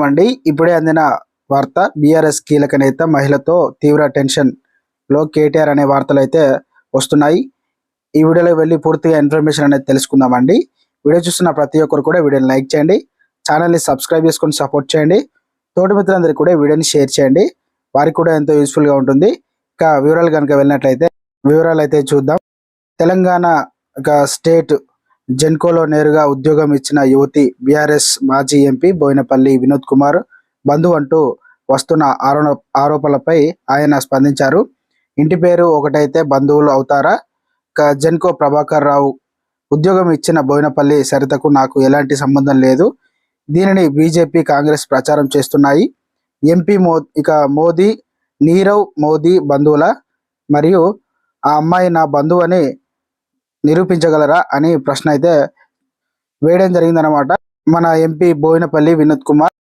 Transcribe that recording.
నమస్కారం అండి. ఇప్పుడే అందిన వార్త బీఆర్ఎస్ కీలక నేత మహిళతో తీవ్ర టెన్షన్లో కేటీఆర్ అనే వార్తలు అయితే వస్తున్నాయి. ఈ వీడియోలో వెళ్ళి పూర్తిగా ఇన్ఫర్మేషన్ అనేది తెలుసుకుందామండి. వీడియో చూస్తున్న ప్రతి ఒక్కరు కూడా వీడియోని లైక్ చేయండి. ఛానల్ని సబ్స్క్రైబ్ చేసుకొని సపోర్ట్ చేయండి. తోటి మిత్రులందరికీ కూడా వీడియోని షేర్ చేయండి. వారికి కూడా ఎంతో యూస్ఫుల్గా ఉంటుంది. ఇక వివరాలు కనుక వెళ్ళినట్లయితే వివరాలు అయితే చూద్దాం. తెలంగాణ ఒక స్టేట్ జెన్కోలో నేరుగా ఉద్యోగం ఇచ్చిన యువతి బీఆర్ఎస్ మాజీ ఎంపీ బోయినపల్లి వినోద్ కుమార్ బంధువు అంటూ వస్తున్న ఆరోపణలపై ఆయన స్పందించారు. ఇంటి పేరు ఒకటైతే బంధువులు అవుతారా? జెన్కో ప్రభాకర్ రావు ఉద్యోగం ఇచ్చిన బోయినపల్లి సరితకు నాకు ఎలాంటి సంబంధం లేదు. దీనిని బీజేపీ కాంగ్రెస్ ప్రచారం చేస్తున్నాయి. ఎంపీ మో ఇక మోదీ నీరవ్ మోదీ బంధువుల? మరియు ఆ అమ్మాయి నా బంధువు అని నిరూపించగలరా అని ప్రశ్న అయితే వేయడం జరిగిందనమాట మన ఎంపీ బోయినపల్లి వినోద్ కుమార్